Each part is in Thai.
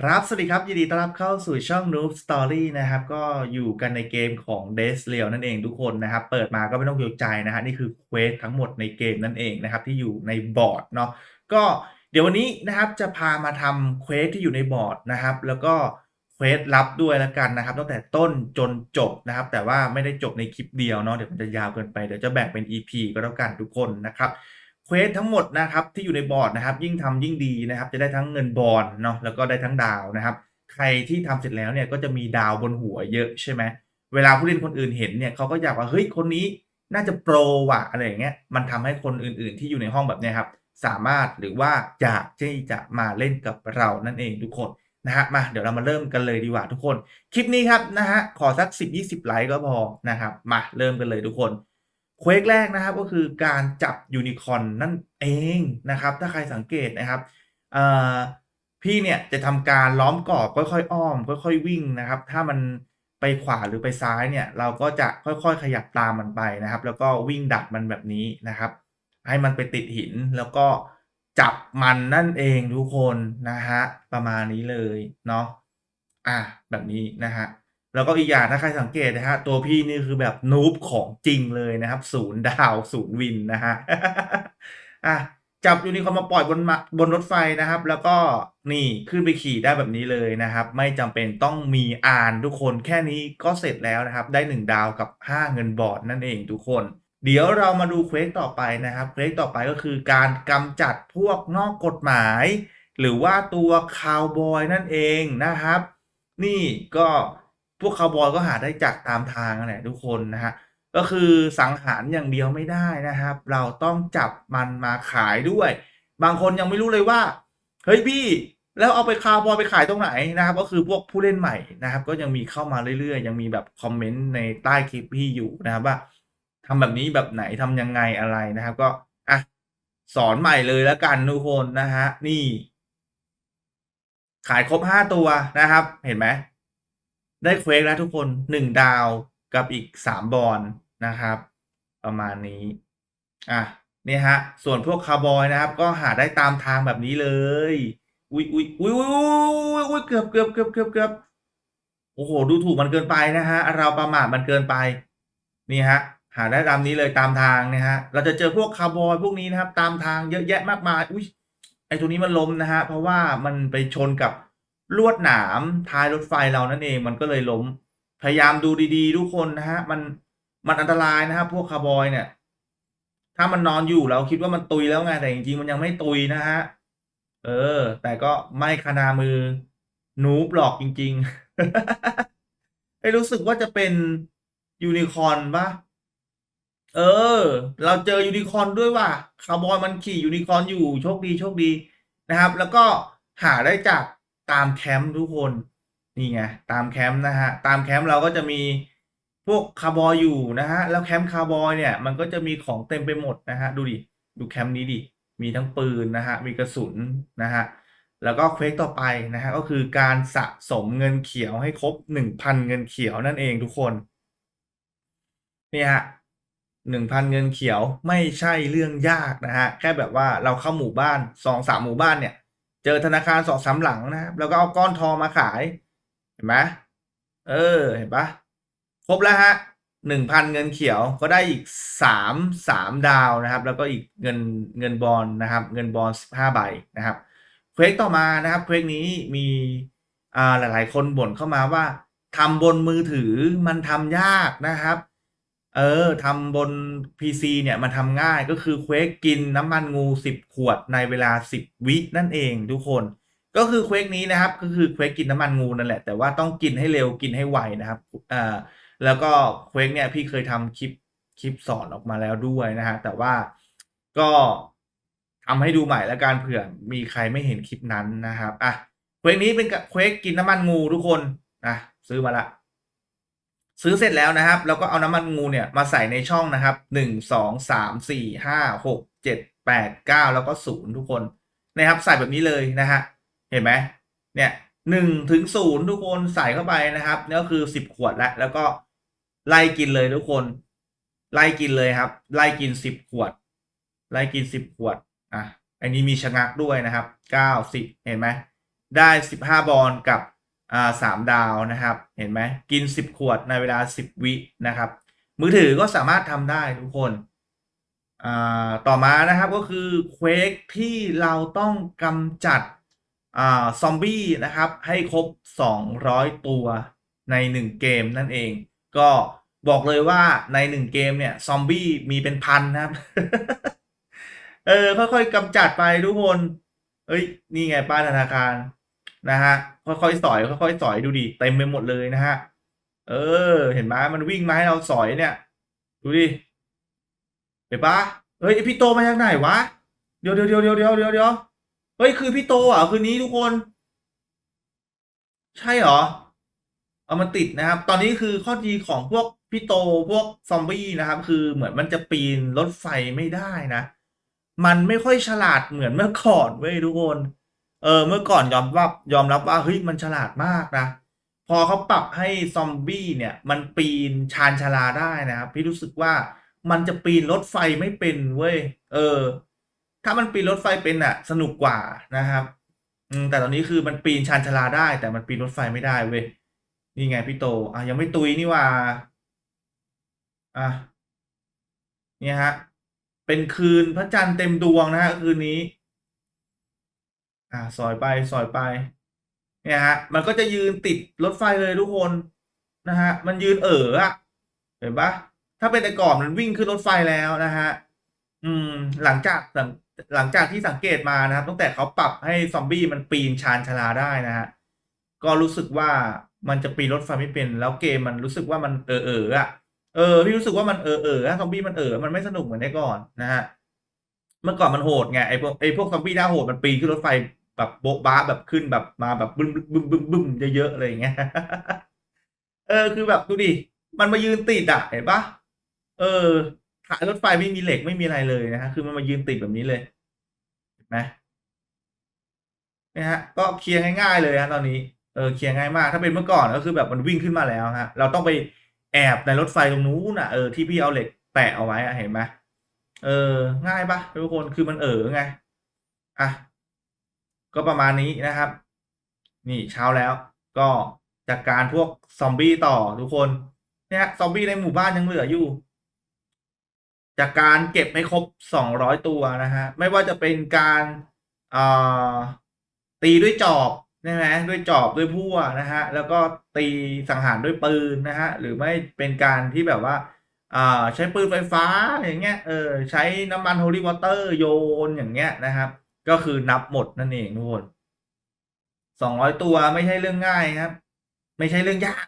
ครับ สวัสดีครับ ยินดีต้อนรับเข้าสู่ช่อง Noob Story นะครับ ก็อยู่กันในเกมของ d e s r e a l นั่นเองทุกคนนะครับ เปิดมาก็ไม่ต้องตกใจนะฮะ นี่คือเควสทั้งหมดในเกมนั่นเองนะครับ ที่อยู่ในบอร์ดเนาะ ก็เดี๋ยววันนี้นะครับจะพามาทำเควสที่อยู่ในบอร์ดนะครับ แล้วก็เควสลับด้วยแล้วกันนะครับ ตั้งแต่ต้นจนจบนะครับ แต่ว่าไม่ได้จบในคลิปเดียวเนาะ เดี๋ยวมันจะยาวเกินไป เดี๋ยวจะแบ่งเป็น EP ก็แล้วกันทุกคนนะครับ เควสทั้งหมดนะครับที่อยู่ในบอร์ดนะครับ ยิ่งทำยิ่งดีนะครับ จะได้ทั้งเงินบอลเนาะแล้วก็ได้ทั้งดาวนะครับ ใครที่ทำเสร็จแล้วเนี่ยก็จะมีดาวบนหัวเยอะใช่ไหมเวลาผู้เล่นคนอื่นเห็นเนี่ยเขาก็อยากว่าเฮ้ยคนนี้น่าจะโปรว่ะอะไรอย่างเงี้ยมันทำให้คนอื่นๆ ที่อยู่ในห้องแบบนี้ครับสามารถหรือว่าอยากที่จะมาเล่นกับเรานั่นเองทุกคนนะฮะมาเดี๋ยวเรามาเริ่มกันเลยดีกว่าทุกคน คลิปนี้ครับนะฮะขอสัก 10-20 ไลค์ก็พอนะครับมาเริ่มกันเลยทุกคน เควกแรกนะครับก็คือการจับยูนิคอนนั่นเองนะครับ ถ้าใครสังเกตนะครับพี่เนี่ยจะทำการล้อมกรอบค่อยๆอ้อม ค่อยๆวิ่งนะครับ ถ้ามันไปขวาหรือไปซ้ายเนี่ย เราก็จะค่อยๆ ขยับตามมันไปนะครับ แล้วก็วิ่งดักมันแบบนี้นะครับ ให้มันไปติดหินแล้วก็จับมันนั่นเองทุกคนนะฮะประมาณนี้เลยเนาะอะแบบนี้นะฮะ แล้วก็อีกอย่างถ้าใครสังเกตนะฮะตัวพี่นี่คือแบบนูบของจริงเลยนะครับศูนย์ดาวศูนย์วินนะฮะอะจับยูนิคอร์มาปล่อยบนบนรถไฟนะครับ แล้วก็นี่ขึ้นไปขี่ได้แบบนี้เลยนะครับ ไม่จำเป็นต้องมีอ่านทุกคนแค่นี้ก็เสร็จแล้วนะครับ ได้ 1 ดาวกับ 5 เงินบอร์ดนั่นเองทุกคน เดี๋ยวเรามาดูเควสต่อไปนะครับเควสต่อไปก็คือการกำจัดพวกนอกกฎหมาย หรือว่าตัวคาวบอยนั่นเองนะครับ นี่ก็ วกคาวบอยก็หาได้จากตามทางนั่นแหละทุกคนนะฮะก็คือสังหารอย่างเดียวไม่ได้นะครับ เราต้องจับมันมาขายด้วย บางคนยังไม่รู้เลยว่าเฮ้ยพี่แล้วเอาไปคาวบอยไปขายตรงไหนนะครับ ก็คือพวกผู้เล่นใหม่นะครับ ก็ยังมีเข้ามาเรื่อยๆ ยังมีแบบคอมเมนต์ในใต้คลิปพี่อยู่นะครับว่าทำแบบนี้แบบไหนทำยังไงอะไรนะครับ ก็อะสอนใหม่เลยแล้วกันทุกคนนะฮะนี่ ขายครบห้าตัวนะครับ เห็นไหม ได้เควกแล้วทุกคนหนึ่งดาวกับอีกสามบอลนะครับ ประมาณนี้ อะนี่ฮะ ส่วนพวกคาร์บอยนะครับ ก็หาได้ตามทางแบบนี้เลย อุ้ยอุ้ยอุ้ยอุ้ยอุ้ยเกือบเกือบเกือบเกือบเกือบโอ้โห ดูถูกมันเกินไปนะฮะ เราประมาทมันเกินไป นี่ฮะ หาได้ตามนี้เลยตามทางนะฮะ เราจะเจอพวกคาร์บอยพวกนี้นะครับ ตามทางเยอะแยะมากมาย อุ้ยไอตัวนี้มันล้มนะฮะ เพราะว่ามันไปชนกับ ลวดหนามท้ายรถไฟเรานั่นเองมันก็เลยล้ม พยายามดูดีๆ ทุกคนนะฮะมันมันอันตรายนะครับพวกคาร์บอยเนี่ย ถ้ามันนอนอยู่เราคิดว่ามันตุยแล้วไงแต่จริงๆมันยังไม่ตุยนะฮะเออ แต่ก็ไม่คนามือนูบหลอกจริงๆไอ้รู้สึกว่าจะเป็นยูนิคอนปะเออ เราเจอยูนิคอนด้วยว่ะคาร์บอยมันขี่ยูนิคอนอยู่โชคดีโชคดีนะครับ แล้วก็หาได้จาก ตามแคมป์ทุกคนนี่ไงตามแคมป์นะฮะตามแคมป์เราก็จะมีพวกคาร์บอยอยู่นะฮะแล้วแคมป์คาร์บอยเนี่ยมันก็จะมีของเต็มไปหมดนะฮะดูดิดูแคมป์นี้ดิมีทั้งปืนนะฮะมีกระสุนนะฮะแล้วก็เควสต่อไปนะฮะก็คือการสะสมเงินเขียวให้ครบหนึ่งพันเงินเขียวนั่นเองทุกคนนี่ฮะหนึ่งพันเงินเขียวไม่ใช่เรื่องยากนะฮะแค่แบบว่าเราเข้าหมู่บ้านสองสามหมู่บ้านเนี่ย เจอธนาคารสองสามหลังนะครับ แล้วก็เอาก้อนทองมาขาย เห็นไหมเออ เห็นปะครบแล้วฮะหนึ่งพันเงินเขียวก็ได้อีกสามสามดาวนะครับ แล้วก็อีกเงินเงินบอลนะครับ เงินบอลสิบห้าใบนะครับเควสต่อมานะครับเควสนี้มีอ่าหลาย ๆ คนบ่นเข้ามาว่าทำบนมือถือมันทำยากนะครับ เออทำบน PC เนี่ยมันทำง่ายก็คือเควสกินน้ำมันงู 10 ขวดในเวลา 10 วินั่นเองทุกคน ก็คือเควสนี้นะครับ ก็คือเควสกินน้ำมันงูนั่นแหละ แต่ว่าต้องกินให้เร็วกินให้ไวนะครับอ่าแล้วก็เควสเนี่ยพี่เคยทำคลิปคลิปสอนออกมาแล้วด้วยนะฮะแต่ว่าก็ทำให้ดูใหม่แล้วการเผื่อมีใครไม่เห็นคลิปนั้นนะครับอะเควสนี้เป็นเควสกินน้ำมันงูทุกคนนะซื้อมาละ ซื้อเสร็จแล้วนะครับ แล้วก็เอาน้ำมันงูเนี่ยมาใส่ในช่องนะครับหนึ่งสองสามสี่ห้าหกเจ็ดแปดเก้าแล้วก็ศูนย์ทุกคนนะครับ ใส่แบบนี้เลยนะฮะเห็นไหมเนี่ยหนึ่งถึงศูนย์ทุกคนใส่เข้าไปนะครับนี่ก็คือสิบขวดแล้วแล้วก็ไล่กินเลยทุกคน ไล่กินเลยครับ ไล่กินสิบขวด ไล่กินสิบขวดอะอันนี้มีชะงักด้วยนะครับเก้าสิบเห็นไหมได้15บอลกับ อ่าสามดาวนะครับ เห็นไหมกิน 10 ขวดในเวลา 10 วินะครับ มือถือก็สามารถทำได้ทุกคนอ่าต่อมานะครับก็คือเควกที่เราต้องกำจัดอ่าซอมบี้นะครับ ให้ครบ 200 ตัวใน 1 เกมนั่นเอง ก็บอกเลยว่าใน 1 เกมเนี่ยซอมบี้มีเป็นพันนะครับ เออค่อยๆกำจัดไปทุกคน เอ้ย นี่ไงป้าธนาคาร นะฮะค่อยๆสอยค่อยๆสอยดูดิเต็มไปหมดเลยนะฮะเออ เห็นไหมมันวิ่งมาให้เราสอยเนี่ย ดูดิเห็นปะเฮ้ยพี่โตมาจากไหนวะเดี๋ยวเดี๋ยวเดี๋ยวเดี๋ยวเดี๋ยวเดี๋ยวเดี๋ยวเฮ้ยคือพี่โตอะคืนนี้ทุกคน ใช่เหรอ เอามันติดนะครับ ตอนนี้คือข้อดีของพวกพี่โตพวกซอมบี้นะครับ คือเหมือนมันจะปีนรถไฟไม่ได้นะ มันไม่ค่อยฉลาดเหมือนเมื่อก่อนเว้ยทุกคน เออเมื่อก่อนยอมว่ายอมรับว่าเฮ้ยมันฉลาดมากนะ พอเขาปรับให้ซอมบี้เนี่ยมันปีนชานชาลาได้นะครับพี่รู้สึกว่ามันจะปีนรถไฟไม่เป็นเว้ยเออ ถ้ามันปีนรถไฟเป็นอะสนุกกว่านะครับแต่ตอนนี้คือมันปีนชานชาลาได้ แต่มันปีนรถไฟไม่ได้เว้ยนี่ไงพี่โตอะยังไม่ตุยนี่ว่า อะเนี่ยฮะ เป็นคืนพระจันทร์เต็มดวงนะฮะคืนนี้ อ่าสอยไปสอยไป เนี่ยฮะ มันก็จะยืนติดรถไฟเลยทุกคนนะฮะ มันยืนเอ๋ออะเห็นปะถ้าเป็นแต่ก่อนมันวิ่งขึ้นรถไฟแล้วนะฮะ อืม หลังจากหลังหลังจากที่สังเกตมานะครับตั้งแต่เขาปรับให้ซอมบี้มันปีนชานชาลาได้นะฮะ ก็รู้สึกว่ามันจะปีนรถไฟไม่เป็น แล้วเกมมันรู้สึกว่ามันเออเอออะเออพี่รู้สึกว่ามันเออเออซอมบี้มันเออมันไม่สนุกเหมือนในก่อนนะฮะเมื่อก่อนมันโหดไงไอพวกไอพวกซอมบี้หน้าโหดมันปีนขึ้นรถไฟ แบบโบ๊ะบ้าแบบขึ้นแบบมาแบบบึ้มบึ้มบึ้มบึ้มเยอะๆอะไรอย่างเงี้ยเออคือแบบดูดิมันมายืนติดอะเห็นปะเออขายรถไฟไม่มีเหล็กไม่มีอะไรเลยนะฮะคือมันมายืนติดแบบนี้เลยเห็นไหมนะฮะก็เคลียร์ง่ายๆเลยฮะตอนนี้เออเคลียร์ง่ายมากถ้าเป็นเมื่อก่อนก็คือแบบมันวิ่งขึ้นมาแล้วฮะเราต้องไปแอบในรถไฟตรงนู้นน่ะเออที่พี่เอาเหล็กแปะเอาไว้อะเห็นไหมเออ ง่ายปะทุกคนคือมันเออไงอะ ก็ประมาณนี้นะครับ นี่เช้าแล้วก็จัดการพวกซอมบี้ต่อทุกคน เนี่ยซอมบี้ในหมู่บ้านยังเหลืออยู่ จากการเก็บให้ครบ200ตัวนะฮะ ไม่ว่าจะเป็นการอ่าตีด้วยจอบใช่ไหมด้วยจอบด้วยพั่วนะฮะ แล้วก็ตีสังหารด้วยปืนนะฮะ หรือไม่เป็นการที่แบบว่าอ่าใช้ปืนไฟฟ้าอย่างเงี้ย เออ ใช้น้ำมันโฮลีวอเตอร์โยนอย่างเงี้ยนะครับ ก็คือนับหมดนั่นเองทุกคน200ตัวไม่ใช่เรื่องง่ายครับ ไม่ใช่เรื่องยาก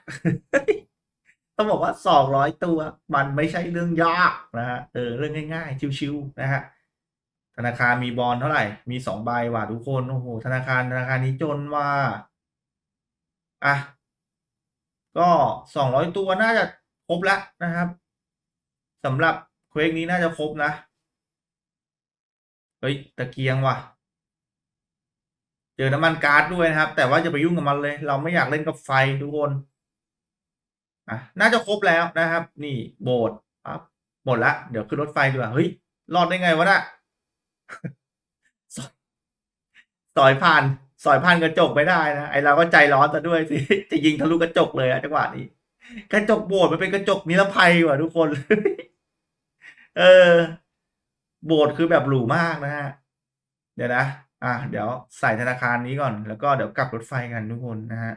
ต้องบอกว่า200ตัว มันไม่ใช่เรื่องยากนะฮะเออเรื่องง่ายๆชิวๆนะฮะธนาคารมีบอลเท่าไหร่ มี2ใบว่ะทุกคนโอ้โฮธนาคารธนาคารนี้จนว่ะอะก็200ตัวน่าจะครบแล้วนะครับสำหรับเควกนี้น่าจะครบนะ เฮ้ยตะเกียงว่ะ เจอน้ำมันก๊าซด้วยนะครับ แต่ว่าอย่าไปยุ่งกับมันเลย เราไม่อยากเล่นกับไฟทุกคนอะน่าจะครบแล้วนะครับ นี่โบสถ์ปั๊บหมดล้วเดี๋ยวขึ้นรถไฟดีกว่าเฮ้ยรอดได้ไงวะน่ะสสอยผ่านสอยผ่านกระจกไม่ได้นะไอเราก็ใจร้อนเสียด้วยสิจะยิงทะลุกระจกเลยอะจังหวะนี้ กระจกโบสถ์มันเป็นกระจกนิรภัยว่ะทุกคน เออ โบสถ์คือแบบหรูมากนะครับเดี๋ยวนะ อ่าเดี๋ยวใส่ธนาคารนี้ก่อน แล้วก็เดี๋ยวกลับรถไฟกันทุกคนนะครับ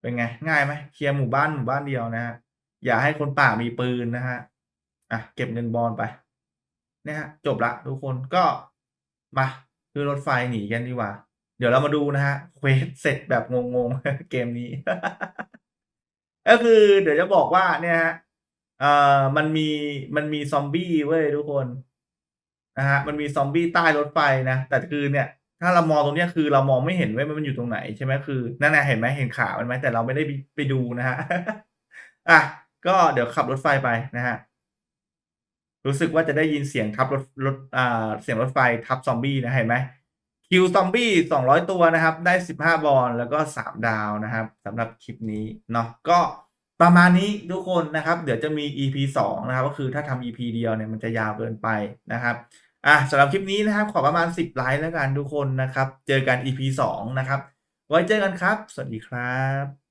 เป็นไง ง่ายไหมเคลียร์หมู่บ้านหมู่บ้านเดียวนะครับอย่าให้คนป่ามีปืนนะครับอะเก็บเงินบอลไปเนี่ยครับจบล้วทุกคนก็มาขึ้นรถไฟหนีกันดีกว่า เดี๋ยวเรามาดูนะครับเควสเสร็จแบบงงๆเกมนี้ ก็คือเดี๋ยวจะบอกว่าเนี่ยครับเอ่อมันมีมันมีซอมบี้เว้ยทุกคน นะฮะมันมีซอมบี้ใต้รถไฟนะแต่คือเนี่ยถ้าเรามองตรงนี้คือเรามองไม่เห็นเว้ยว่ามันอยู่ตรงไหนใช่ไหมคือนั่นน่ะเห็นไหมเห็นขามันไหมแต่เราไม่ได้ไปดูนะครับอะก็เดี๋ยวขับรถไฟไปนะครับรู้สึกว่าจะได้ยินเสียงทับรถรถอ่าเสียงรถไฟทับซอมบี้นะเห็นไหมคิวซอมบี้200ตัวนะครับ ได้15บห้าบอลแล้วก็3ดาวนะครับสำหรับคลิปนี้เนาะก็ประมาณนี้ทุกคนนะครับ เดี๋ยวจะมี EP 2 นะครับ ก็คือถ้าทำ EP เดียวเนี่ยมันจะยาวเกินไปนะครับ อะสำหรับคลิปนี้นะครับ ขอประมาณ 10 ไลค์แล้วกันทุกคนนะครับ เจอกัน EP 2 นะครับ ไว้เจอกันครับ สวัสดีครับ